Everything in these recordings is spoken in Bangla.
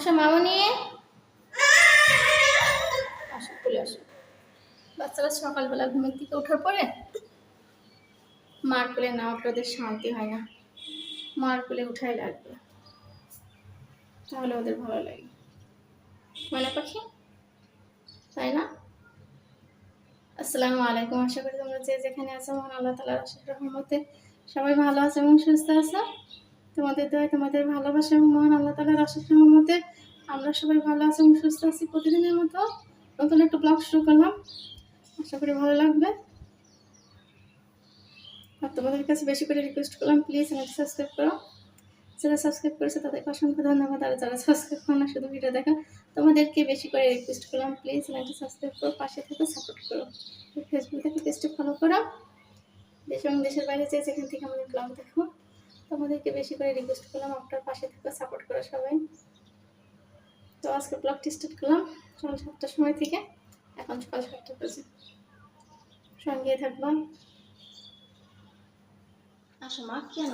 আসো মামনি আসো, চলে আসো। বাচ্চারা সকালবেলা ঘুমের থেকে ওঠার পরে মার কোলে না উঠলে ওদের শান্তি হয় না। মার কোলে উঠাই লাগবে। তাহলে ওদের ভালো লাগে। ময়না পাখি? তাই না? আসসালামু আলাইকুম। আশা করি তোমরা যে যেখানে আছো, মহান আল্লাহ তালার আশীষ রহমতে সবাই ভালো আছে এবং সুস্থ আছো। তোমাদের দোয়া, তোমাদের ভালোবাসা এবং মহান আল্লাহ তালার আশীষ রহমতে আমরা সবাই ভালো আছি এবং সুস্থ আছি প্রতিদিনের মতো। নতুন একটা ব্লগ শুরু করলাম। আশা করি ভালো লাগবে। আর তোমাদের কাছে বেশি করে রিকোয়েস্ট করলাম প্লিজ চ্যানেলটি সাবস্ক্রাইব করো। যারা সাবস্ক্রাইব করেছে তাদেরকে অসংখ্য ধন্যবাদ। আর যারা সাবস্ক্রাইব করো না, শুধু ভিডিও দেখা। তোমাদেরকে বেশি করে রিকোয়েস্ট করলাম প্লিজ চ্যানেলটি সাবস্ক্রাইব করো, পাশে থেকে সাপোর্ট করো। ফেসবুক থেকে পেজটি ফলো করো। দেশ এবং দেশের বাইরে যে যেখান থেকে আমাদের ব্লগ দেখো। তোমাদেরকে বেশি করে রিকোয়েস্ট করলাম, আপনার পাশে থেকে সাপোর্ট করো সবাই। তো আজকে ব্লগটি স্টার্ট করলাম সকাল সাতটার সময় থেকে। এখন সকাল সাতটা বাজে। সঙ্গে থাকলাম আসো মা কেন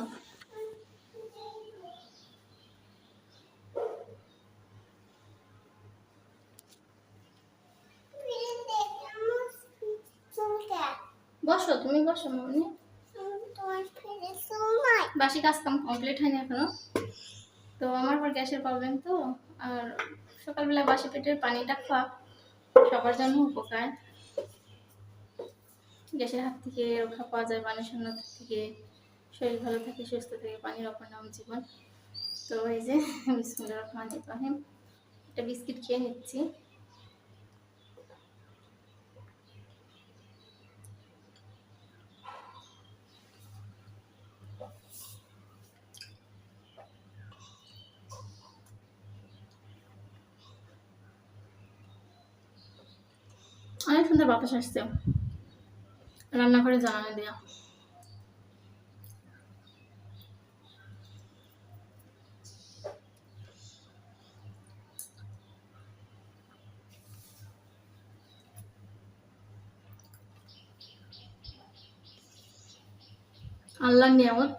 বসো, তুমি বসো, মামনি। বাসি কাজ কাম কমপ্লিট হয়নি এখনও। তো আমার পর গ্যাসের প্রবলেম তো। আর সকালবেলা বাসি পেটের পানিটা খাওয়া সবার জন্য উপকার। গ্যাসের হাত থেকে রক্ষা পাওয়া যায় পানি শূন্যতা থেকে। শরীর ভালো থাকে, সুস্থ থাকে, পানির অপর নাম জীবন। তো এই যে বিসমুল্লাহ রহমান রহিম। একটা বিস্কিট খেয়ে নিচ্ছি অনেক সুন্দর বাতাস আসছে রান্নাঘরে জানানো দেওয়া আল্লাহর নিয়ামত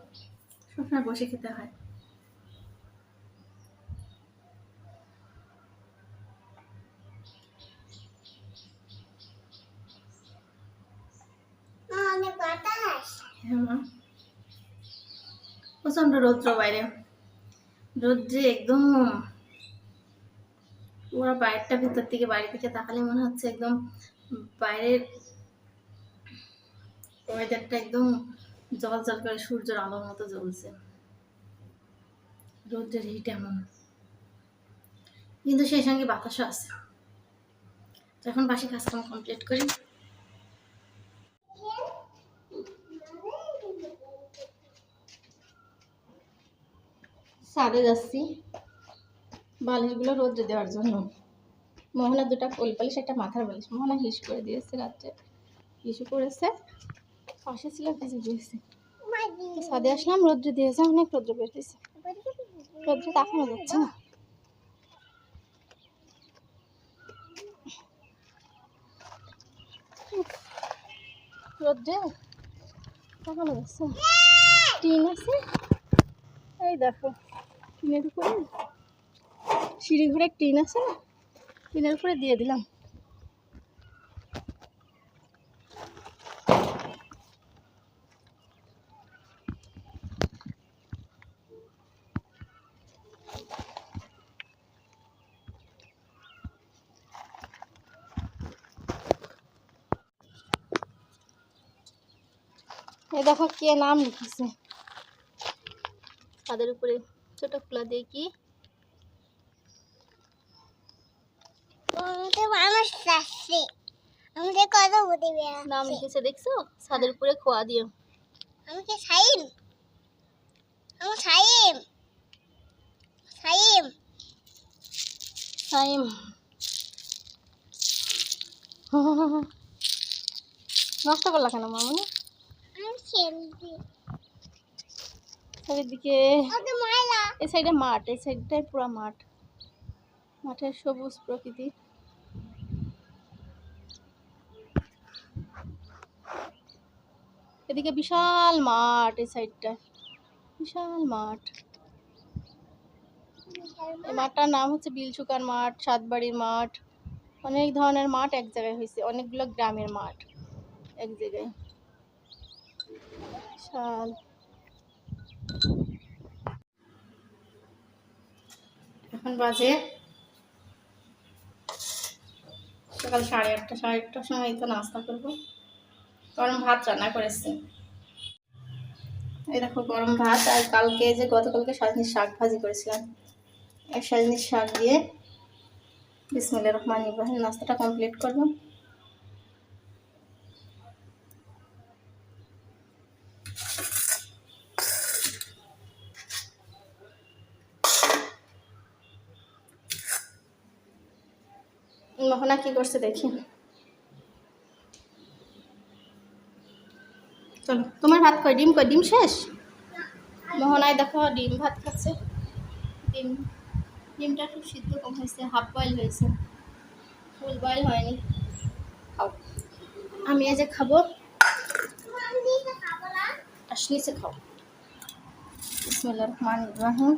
সবসময় বসে খেতে হ্যাঁ মা প্রচণ্ড রৌদ্র বাইরে। রৌদ্রে একদম পুরো বাইরেটা ভিতর থেকে বাইরে থেকে তাকালে মনে হচ্ছে একদম বাইরের ওয়েদারটা একদম জল জল করে সূর্যের আলোর মতো জ্বলছে। রৌদ্রের হিট এমন। কিন্তু সেই সঙ্গে বাতাসও আছে। যখন বাসি কাজকাম কমপ্লিট করি ছাদে যাচ্ছি। বালিশগুলো রোদ্রে দেওয়ার জন্য। মোহনা দুটা কোল বালিশ একটা মাথার বালিশ। মোহনা হিস করে দিয়েছে রাত্রে। হিসু করেছে। পাশে ছিল ভিজে দিয়েছে ছাদে আসলাম, রোদ্রে দিয়েছে, অনেক রোদ্র বের হয়েছে। রোদ্রে তাকানো যাচ্ছে না। রোদ্রে তাকানো যাচ্ছে টিন আছে। এই দেখো। টিনের উপরে? সিঁড়ি ঘরে টিন আছে না? টিনের উপরে দিয়ে দিলাম। দেখো কে নাম লিখেছে। তাদের উপরে কত বুদ্ধি নাম লিখেছে দেখছ? ছাদের উপরে খোয়া দিয়ে আমাকে সাইম? আমার সাইম। সাইম। টাইম নষ্ট করলা কেন মামনি? আমি খেলবি। এই সাইডে মাঠ এই সাইডটাই পুরো মাঠ। মাঠের সবুজ প্রকৃতি। এদিকে বিশাল মাঠ এই সাইডটা। বিশাল মাঠ। এই মাঠটার নাম হচ্ছে বিলচুকার মাঠ সাতবাড়ির মাঠ। অনেক ধরনের মাঠ এক জায়গায় হয়েছে। অনেকগুলো গ্রামের মাঠ এক জায়গায়। সাত এখন বাজে সকাল সাড়ে আটটা, সাড়ে আটটার সময় তো নাস্তা করব। গরম ভাত রান্না করেছি। এই দেখো, গরম ভাত আর কালকে যে গতকালকে সাজনির শাক ভাজি করেছিলাম। এক সাজনির শাক দিয়ে বিসমিল্লা রহমান ইব্রাহিম নাস্তাটা কমপ্লিট করব। মোহনা কি করছে দেখি। চলো, তোমার ভাত কয় ডিম কয় ডিম শেষ? মোহনায় দেখো, ডিম ভাত খাচ্ছে। ডিম, ডিমটা খুব সিদ্ধ কম হয়েছে, হাফ বয়েল হয়েছে। ফুল বয়েল হয়নি। খাও। আমি আজ খাব। আসনিসে খাও। বিসমিল্লাহ রহমান ইব্রাহিম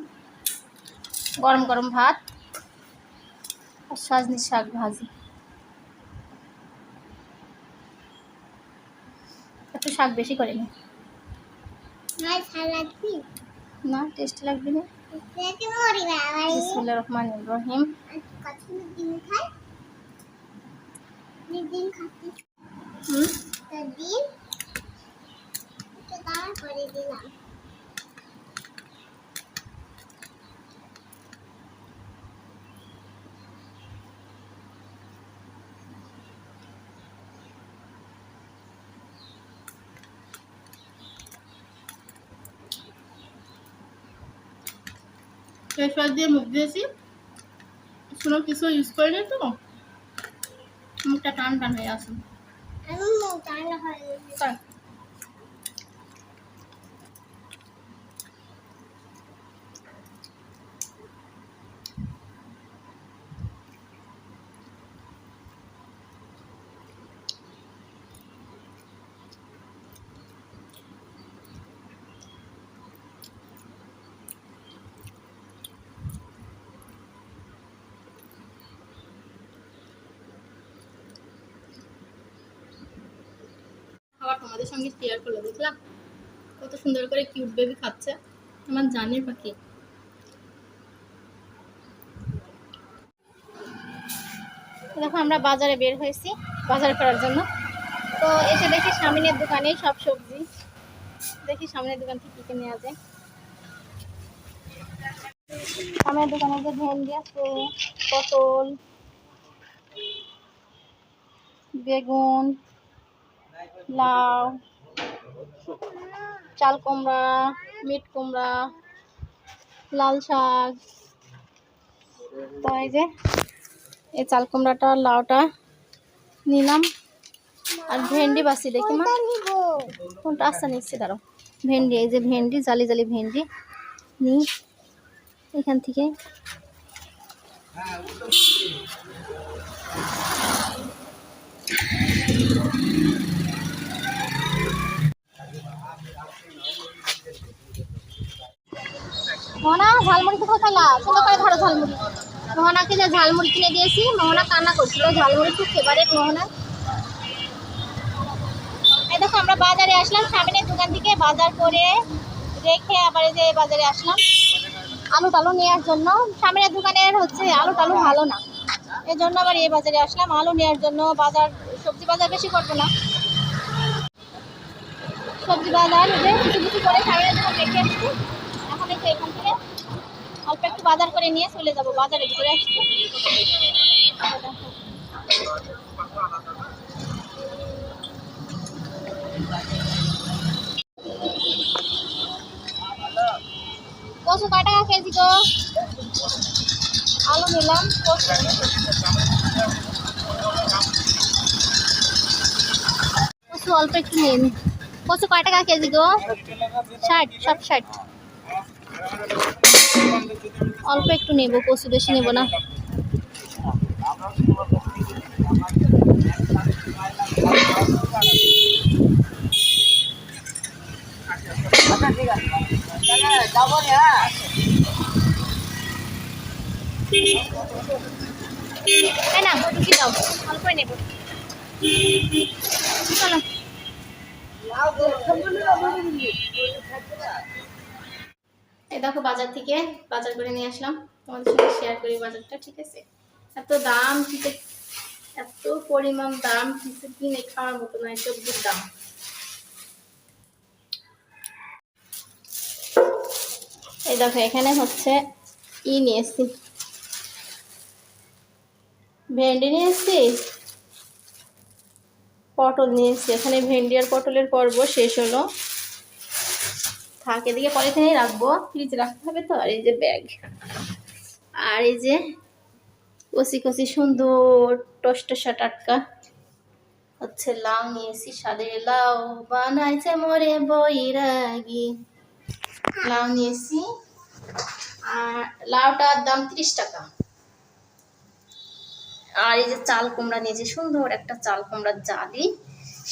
গরম গরম ভাত। আর সাজনি শাক ভাজি। একটু শাক বেশি করে নি। না টেস্ট লাগবে না। বিসমুল্লাহ রহমান ইব্রাহিম কত দিন খাচ্ছি। হুম? দিন? করে দিলাম। ফেস ওয়াশ দিয়ে মুখ দিয়েছি কোনো কিছু ইউজ করিনি তো মুখটা টান টান হয়ে আছে। টানা তোমাদের সঙ্গে শেয়ার করল দেখলাম কত সুন্দর করে কিউট বেবি খাচ্ছে। আমার জানের পাখি। দেখো, আমরা বাজারে বের হয়েছি বাজার করার জন্য। তো এসে দেখি সামনের দোকানে সব সবজি। দেখি সামনের দোকান থেকে কি কি নেওয়া যায়। সামনের দোকানে যে ভেন্ডি আছে, পটল, বেগুন লাউ, চাল কুমড়া, মিট কুমড়া, লাল শাক। তো এই যে, এই চাল কুমড়াটা, লাউটা নিলাম। আর ভেন্ডি বাসি দেখি মা। কোনটা আস্তে নিচ্ছি দাঁড়াও। ভেন্ডি, এই যে ভেন্ডি, জালি জালি ভেন্ডি নি এখান থেকে। মোহনা ঝালমুড়ি কোথায় খেলা সুন্দর করে ধরো ঝালমুড়ি। মোহনাকে যে ঝালমুড়ি কিনে দিয়েছি, মোহনা কান্না করছিল ঝালমুড়ি খুব ফেভারেট মোহনা। এই দেখো, আমরা বাজারে আসলাম। সামনের দোকান থেকে বাজার করে রেখে আবার যে বাজারে আসলাম। আলু টালু নেওয়ার জন্য। সামনের দোকানের হচ্ছে আলু টালু ভালো না। এই জন্য আবার এই বাজারে আসলাম। আলু নেওয়ার জন্য বাজার, সবজি বাজার বেশি করব না। সবজি বাজার কিছু কিছু করে সামনের দোকান রেখে আসছি এখন থেকে অল্প একটু বাজার করে নিয়ে চলে যাব, বাজারে ঘুরে আসছি। কচু কয় টাকা কেজি গো আলু নিলাম, কচু। অল্প একটু নিয়ে নি কচু কয় টাকা কেজি গো ষাট সব ষাট। অল্প একটু নেব কচু বেশি নেব না। তাই না ঢুকি দাও অল্প নেব। চলো। এই দেখো বাজার থেকে বাজার করে নিয়ে আসলাম। তোমাদের সঙ্গে শেয়ার করি বাজারটা, ঠিক আছে? এত দাম কিছু এত পরিমাণ দাম কিছু কিনে খাওয়ার মতো নয় সবজির দাম। এই দেখো, এখানে হচ্ছে ই নিয়েছি ভেন্ডি নিয়েছি পটল নিয়েছি এখানে ভেন্ডি আর পটলের পর্ব শেষ হলো। থাক, এদিকে পলিথিনে রাখব। ফ্রিজে রাখতে হবে তো, আর এই যে ব্যাগ আর এই যে কচি কচি সুন্দর টসটসা টাটকা হচ্ছে লাউ নিয়েছি স্বাদের লাউ বানাইছে মোরে বৈরাগী। লাউ নিয়েছি আর লাউটার দাম তিরিশ টাকা। আর এই যে চাল কুমড়া নিয়েছি সুন্দর একটা চাল কুমড়ার জালি।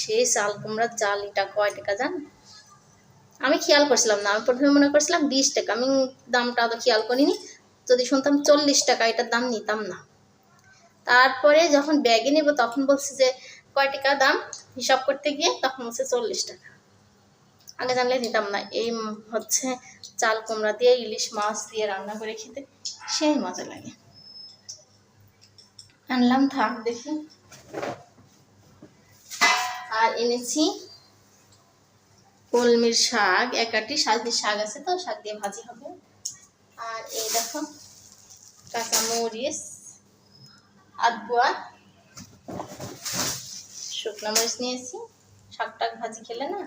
সেই চাল কুমড়ার জালিটা কয় টাকা জান? আমি খেয়াল করছিলাম না। আমি প্রথমে মনে করছিলাম বিশ টাকা। আমি দামটা অত খেয়াল করিনি। যদি শুনতাম চল্লিশ টাকা, এটার দাম নিতাম না। তারপরে যখন ব্যাগে নেব, তখন বলছে যে, কয় টাকা দাম? হিসাব করতে গিয়ে তখন বলছে চল্লিশ টাকা। আগে জানলে নিতাম না। এই হচ্ছে চাল কুমড়া দিয়ে, ইলিশ মাছ দিয়ে রান্না করে খেতে। সেই মজা লাগে। আনলাম, থাক দেখি। আর এনেছি কলমির শাক একাটি সাজনি শাক আছে তো, শাক দিয়ে ভাজি হবে। আর এই দেখো কাঁচা মরিচ আদুয়া শুকনো মরিচ নিয়েছি। শাক টাক ভাজি খেলে না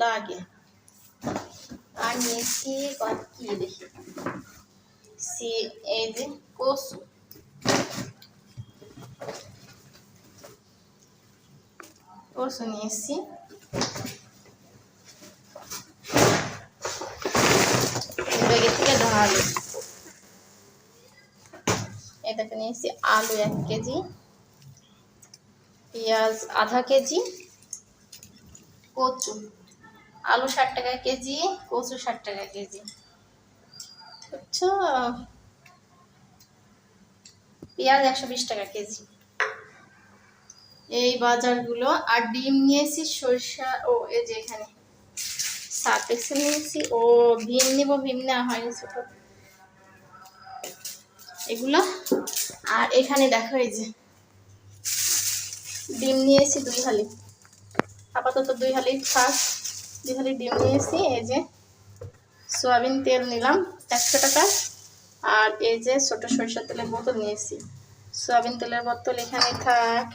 লাগে। আর নিয়েছি কি দেখি? সি, এই যে কচু। কচু নিয়েছি। ঢালো এটাকে নিয়েছি আলু এক কেজি, পেঁয়াজ আধা কেজি, কচু। আলু ষাট টাকা কেজি, কচু ষাট টাকা কেজি। বুঝছ? পেঁয়াজ একশো বিশ টাকা কেজি। এই বাজারগুলো, আর ডিম নিয়েছি সরষা, ও, এই যে এখানে। সাত এক্সেল নিয়েছি ও ভীম নিব ভীম নেওয়া হয়নি ছোট। এগুলো। আর এখানে দেখো এই যে, ডিম নিয়েছি দুই হালি। আপাতত দুই হালি থাক দুই হালি ডিম নিয়েছি, এই যে সয়াবিন তেল নিলাম একশো টাকা। আর এই যে ছোট সরিষার তেলের বোতল নিয়েছি। সয়াবিন তেলের বোতল এখানে থাক,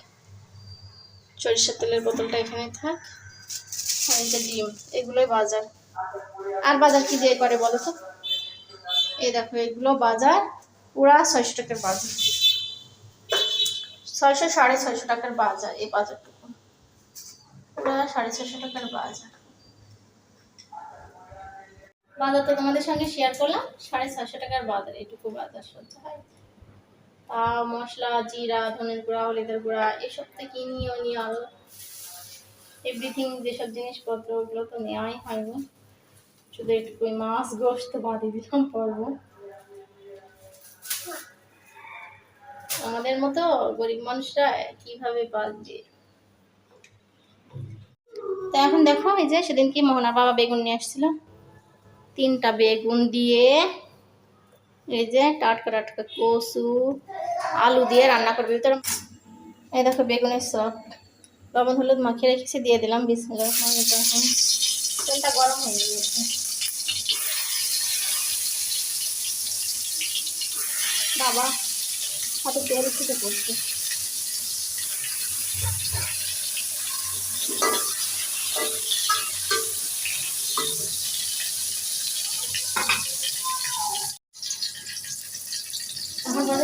সরিষার তেলের বোতলটা এখানে থাক। ডিম, এগুলোই বাজার। আর বাজার কি দিয়ে করে বলো তো? এই দেখো, এগুলো বাজার পুরা ছয়শো টাকার বাজার। ছয়শো, সাড়ে ছয়শো টাকার বাজার এই বাজারটুকু। পুরা সাড়ে ছয়শো টাকার বাজার। বাজার তো তোমাদের সঙ্গে শেয়ার করলাম, সাড়ে ছয়শো টাকার বাজার, এইটুকু বাজার সহ্য হয় তা মশলা, জিরা, ধনের গুঁড়া, হলুদের গুঁড়া, এসব তো কিনি অনিয়াল এভরিথিং যেসব জিনিসপত্র, ওগুলো তো নেওয়াই হয়নি শুধু একটু মাছ গোস্ত বাদে দিলাম পর্ব। আমাদের মতো গরিব মানুষরা কীভাবে বাঁচবে? তা এখন দেখো, এই যে সেদিন কি মোহনার বাবা বেগুন নিয়ে আসছিল। তিনটা বেগুন দিয়ে এই যে টাটকা টাটকা কচু, আলু দিয়ে রান্না করবে। ভিতরে এই দেখো বেগুনের সব লবণ, হলুদ মাখিয়ে রেখেছি, দিয়ে দিলাম বিসমিল্লাহ তেলটা গরম হয়ে গিয়েছে। বাবা হাতে তেল থেকে পড়ছে।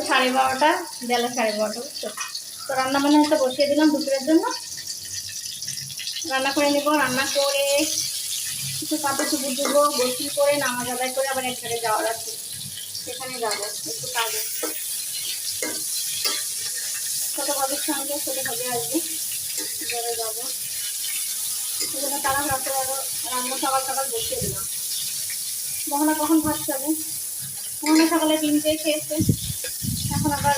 সাড়ে বারোটা, বেলা সাড়ে বারোটা তো রান্না বান্না একটা বসিয়ে দিলাম দুপুরের জন্য। রান্না করে নেব, রান্না করে কিছু কাপড় চুপড় দেবো, গোসল করে, নামাজ আদায় করে আবার জায়গায় যাওয়ার আছে। সেখানে যাব, একটু কাজে। ছোটো ভাবির সঙ্গে, ছোটো ভাবি আসবে যাবে। যাব সেজন্য তারা রাত্রে আরও রান্না সকাল সকাল বসিয়ে দিলাম। মোহনা কখন ভাত খাবে? মোহনা সকালে তিনটে খেয়েছে। এখন আবার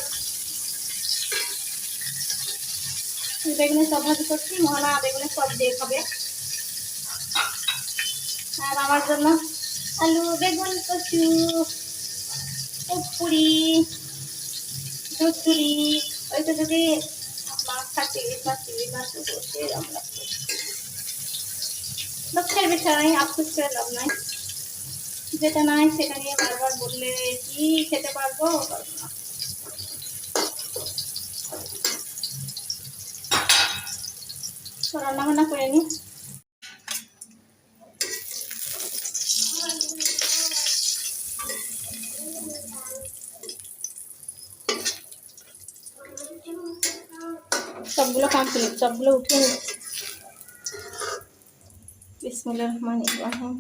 বেগুনের চপ ভাজি করছি, মহানা বেগুনের চপ দিয়ে খাবে। আর আমার জন্য আলু, বেগুন, কচু পুরি দুধ পুরি ওইটা যদি মাছ থাকে মাছ চিংড়ি মাছ বসে আমরা লক্ষ্যের বিষয় নাই আফসোস করে লাভ নাই যেটা নাই সেটা নিয়ে বারবার বললে কি খেতে পারব? পারব না। তো রান্না বান্না করে নি। সবগুলো কমপ্লিট সবগুলো উঠে নি। বিসমুল্লাহ রহমান ইব্রাহিম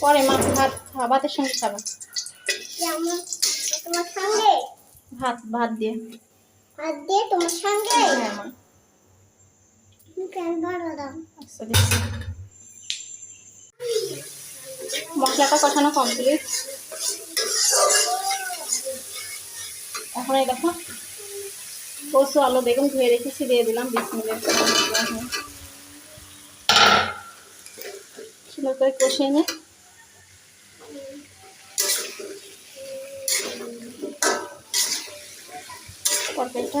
পরে মা ভাত খা- ভাতের সঙ্গে খাবে। তোমার ভাত ভাত দিয়ে। হাত দিয়ে তোমার সঙ্গে? হ্যাঁ মা কেন বড় দাও আচ্ছা দিচ্ছি মশলাটা কষানো কমপ্লিট এখন এই দেখো, কচু, আলু, বেগুন ধুয়ে রেখেছি, দিয়ে দিলাম বিশ মিনিট। সুন্দর করে কষিয়ে নিয়ে তরকারিটা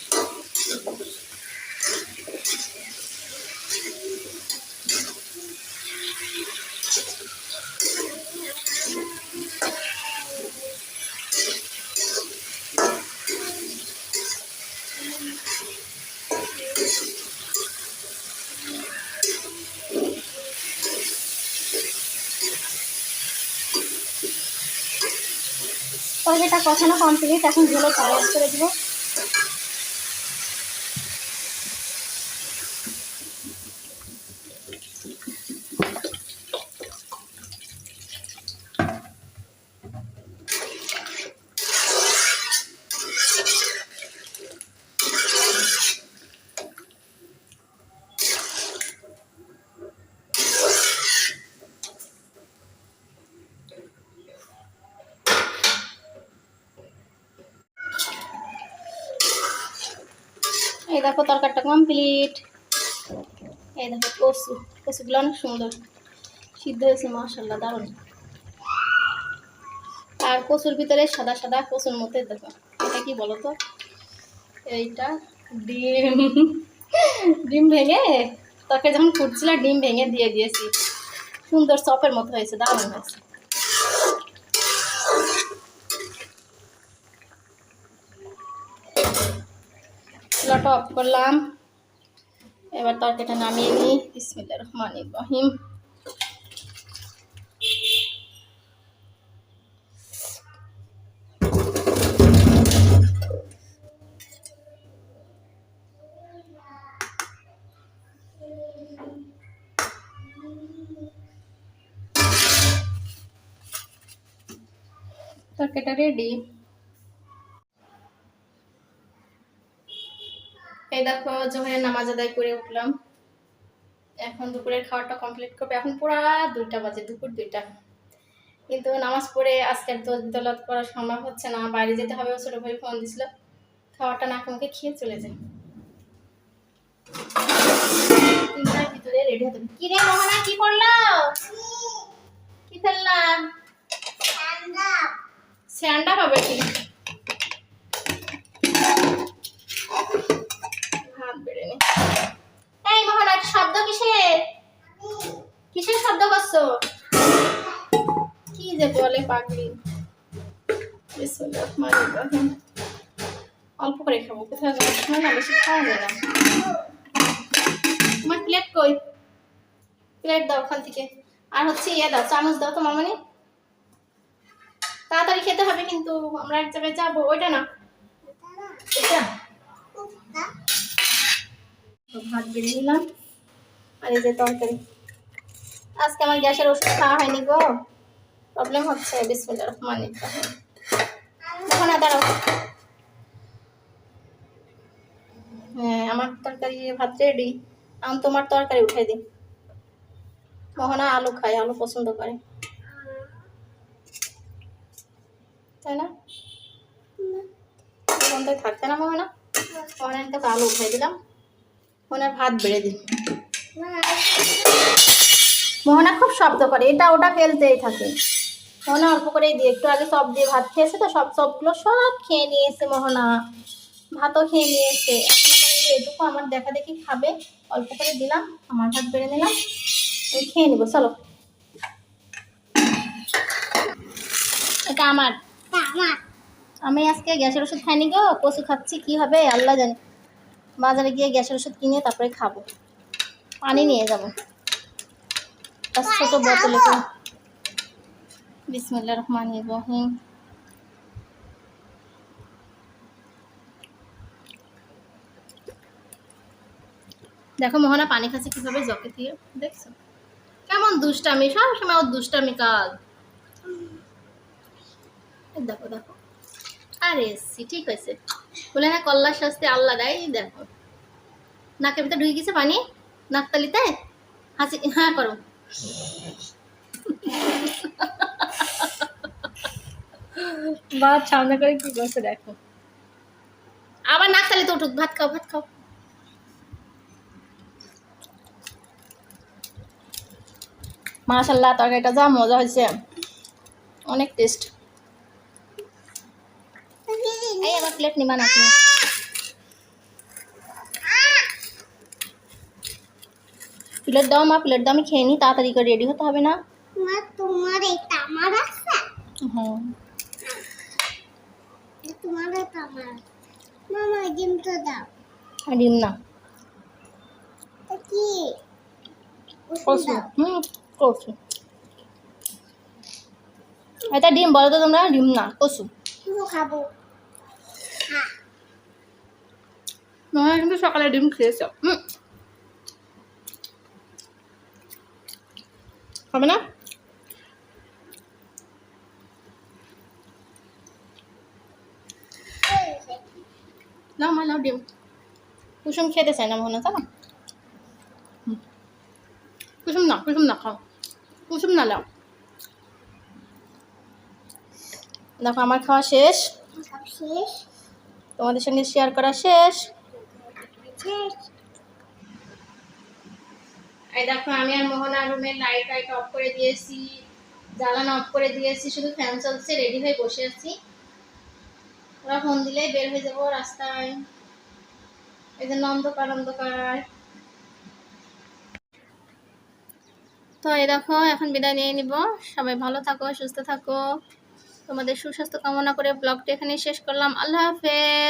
কষানো কমপ্লিট এখন ঝোলে চাল করে দিব এই দেখো তরকারিটা কমপ্লিট এই দেখো কচু। কচুগুলো অনেক সুন্দর। সিদ্ধ হয়েছে মাসাল্লাহ দারুণ। আর কচুর ভিতরে সাদা সাদা কচুর মধ্যে দেখো, এটা কি বলো তো এইটা ডিম। ডিম ভেঙে তরকারি যখন ফুটছিল, ডিম ভেঙে দিয়ে দিয়েছি। সুন্দর চপের মতো হয়েছে, দারুণ হয়েছে। চুলাটা অফ করলাম। এবার তরকারিটা নামিয়ে নিই। বিসমিল্লাহ রহমান ইব্রাহিম তরকারিটা রেডি দেখো জোহরের নামাজ আদায় করে উঠলাম। এখন দুপুরের খাওয়াটা কমপ্লিট করবে। এখন পুরা দুইটা বাজে দুপুর দুইটা। কিন্তু নামাজ পড়ে আজকের দোলত করা সম্ভব হচ্ছে না। বাইরে যেতে হবে ছোটো ভাই ফোন দিছিল। খাওয়াটা না মুখে খেয়ে চলে যায় তিনটার ভিতরে রেডি হতে। কি রে মোহনা কি করল? কি ফেললাম স্যান্ডা। পাবে কি হাত বেড়ে নে এই মোহনা শব্দ কিসের? কিসের শব্দ করছ? কি যে বলে পাগলি। অল্প করে খাব কোথায় যাওয়ার না, বেশি খাওয়া যায় না। তোমার প্লেট কই? প্লেট দাও ওখান থেকে। আর হচ্ছে ইয়ে দাও, চামচ দাও তো মামনি তাড়াতাড়ি খেতে হবে কিন্তু, আমরা এক জায়গায় যাব, ওইটা না। এটা ভাত বেরিয়ে নিলাম। আর এই যে তরকারি। আজকে আমার গ্যাসের ওষুধ খাওয়া হয়নি গো। প্রবলেম হচ্ছে, বিসমিল্লাহির রহমানির রহিম। ওখানে দাঁড়াও। হ্যাঁ আমার তরকারি, ভাত রেডি আমি তোমার তরকারি উঠাই দিই। মোহনা আলু খায়, আলু পছন্দ করে। তাই না? থাকতে না মোহনা। মোহনার তোকে আলু উঠাই দিলাম। মোহনার ভাত বেড়ে দিই মোহনা খুব শব্দ করে এটা ওটা ফেলতেই থাকে। মোহনা অল্প করেই দিয়ে একটু আগে সব দিয়ে ভাত খেয়েছে তো সব সবগুলো সব খেয়ে নিয়েছে মোহনা। ভাতও খেয়ে নিয়েছে। এটুকু আমার দেখা দেখি খাবে অল্প করে দিলাম আমার ভাত বেড়ে নিলাম খেয়ে নিবো চলো। এটা আমার। আমার। আমি আজকে গ্যাসের ওষুধ খাইনি গো কচু খাচ্ছি কি হবে আল্লাহ জানে। বাজারে গিয়ে গ্যাসের ওষুধ কিনে তারপরে খাব। পানি নিয়ে যাব। তার ছোট বোতলে বিসমিল্লা রহমান রহিম। দেখো মোহনা, পানি খাচ্ছে কীভাবে? জকে দিয়ে। দেখছ? কেমন দুষ্টামি সব সময় ওর দুষ্টামি এই দেখো দেখো। আরে সি ঠিক হয়েছে। বলে না কল্লার শাস্তি আল্লাহ দেয় দেখো। নাকের ভিতরে ঢুকে গেছে পানি নাকতালিতে। হাসি হ্যাঁ করো। বা সামনে করে কি করছে দেখো। আবার নাকতালিতে উঠুক ভাত খাও ভাত খাও। মাশাল্লাহ তরকারিটা যা মজা হয়েছে। অনেক টেস্ট এই আমার প্লেট নিবা না তুমি। প্লেট দাও মা প্লেট দাও আমি খেয়ে নিই তাড়াতাড়ি করে রেডি হতে হবে না। মা তোমার এটা আমার আছে? হ্যাঁ। তোমার এটা আমার মামা ডিমটা দাও। ডিম না। কি? দাও। হুম করছি এটা ডিম বলো তো তোমরা ডিম না কসু খাব হ্যাঁ নয় কিন্তু সকালে ডিম খেয়েছ হবে না? নাও মা নাও ডিম। কুসুম খেতে চায় না মনে হয় না। কুসুম না কুসুম না খাও কুসুম না নাও দেখো আমার খাওয়া শেষ। শেষ। তোমাদের সঙ্গে শেয়ার করা শেষ। এই দেখো, আমি আর মোহনা লাইট অফ করে দিয়েছি অফ করে দিয়েছি, শুধু ফ্যান চলছে রেডি হয়ে বসে আছি। ওরা ফোন বের হয়ে যাব রাস্তায়। এই জন্য অন্ধকার অন্ধকার তো এই দেখো, এখন বিদায় নিয়ে নিব। সবাই ভালো থাকো, সুস্থ থাকো। তোমাদের সুস্বাস্থ্য কামনা করে ব্লগটি এখানে শেষ করলাম। আল্লাহ হাফেজ।